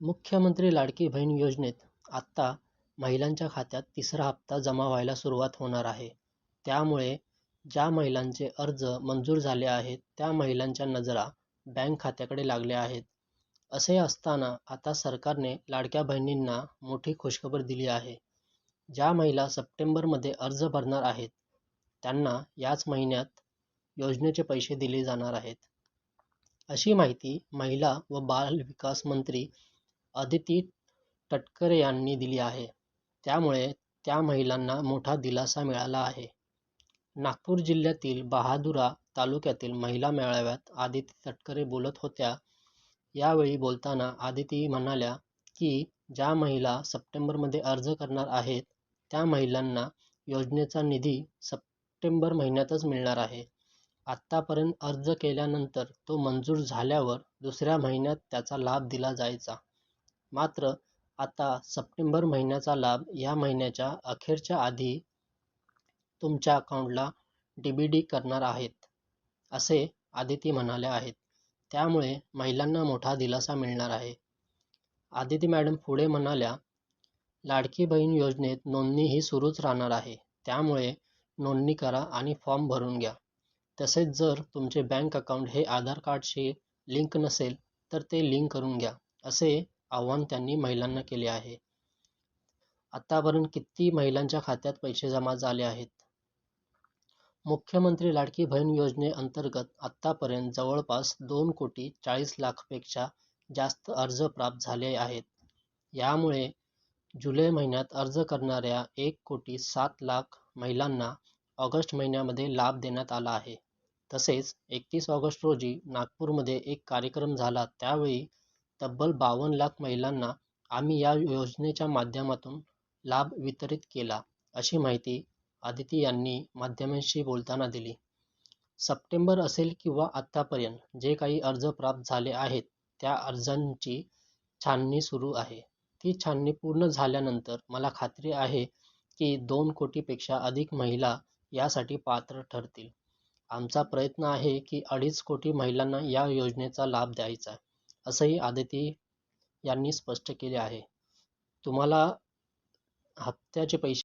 मुख्यमंत्री लाडकी बहीण योजनेत आत्ता महिलांच्या खात्यात तिसरा हप्ता जमा व्हायला सुरुवात होणार आहे. त्यामुळे ज्या महिलांचे अर्ज मंजूर झाले आहेत त्या महिलांच्या नजरा बँक खात्याकडे लागल्या आहेत. असे असताना आता सरकारने लाडक्या बहिणींना मोठी खुशखबर दिली आहे. ज्या महिला सप्टेंबरमध्ये अर्ज भरणार आहेत त्यांना याच महिन्यात योजनेचे पैसे दिले जाणार आहेत. अशी माहिती महिला व बालविकास मंत्री अदिती तटकरे यांनी दिली आहे. त्यामुळे त्या महिलांना मोठा दिलासा मिळाला आहे. नागपूर जिल्ह्यातील बहादुरा तालुक्यातील महिला मेळाव्यात आदिती तटकरे बोलत होत्या. यावेळी बोलताना आदिती म्हणाल्या की ज्या महिला सप्टेंबरमध्ये अर्ज करणार आहेत त्या महिलांना योजनेचा निधी सप्टेंबर महिन्यातच मिळणार आहे. आत्तापर्यंत अर्ज केल्यानंतर तो मंजूर झाल्यावर दुसऱ्या महिन्यात त्याचा लाभ दिला जायचा. मात्र आता सप्टेंबर महिन्याचा लाभ या महिन्याच्या अखेरच्या आधी तुमच्या अकाउंटला डीबीडी करणार आहेत, असे आदिती म्हणाल्या आहेत. त्यामुळे महिलांना मोठा दिलासा मिळणार आहे. आदिती मॅडम पुढे म्हणाल्या लाडकी बहीण योजनेत नोंदणी ही सुरूच राहणार आहे. त्यामुळे नोंदणी करा आणि फॉर्म भरून घ्या. तसेच जर तुमचे बँक अकाउंट हे आधार कार्डशी लिंक नसेल तर ते लिंक करून घ्या, असे आव्हान त्यांनी महिलांना केले आहे. आतापर्यंत किती महिलांच्या खात्यात पैसे जमा झाले आहेत? मुख्यमंत्री लाडकी बहीण योजनेअंतर्गत आतापर्यंत जवळपास दोन कोटी चाळीस लाखपेक्षा जास्त अर्ज प्राप्त झाले आहेत. यामुळे जुलै महिन्यात अर्ज करणाऱ्या एक कोटी सात लाख महिलांना ऑगस्ट महिन्यामध्ये लाभ देण्यात आला आहे. तसेच एकतीस ऑगस्ट रोजी नागपूरमध्ये एक कार्यक्रम झाला त्यावेळी तब्बल बावन्न लाख महिलांना आम्ही या योजनेच्या माध्यमातून लाभ वितरित केला, अशी माहिती आदिती यांनी माध्यमांशी बोलताना दिली. सप्टेंबर असेल किंवा आत्तापर्यंत जे काही अर्ज प्राप्त झाले आहेत त्या अर्जांची छाननी सुरू आहे. ती छाननी पूर्ण झाल्यानंतर मला खात्री आहे की दोन कोटीपेक्षा अधिक महिला यासाठी पात्र ठरतील. आमचा प्रयत्न आहे की अडीच कोटी महिलांना या योजनेचा लाभ द्यायचा, असंही आदिती यांनी स्पष्ट केले आहे. तुम्हाला हप्त्याचे पैसे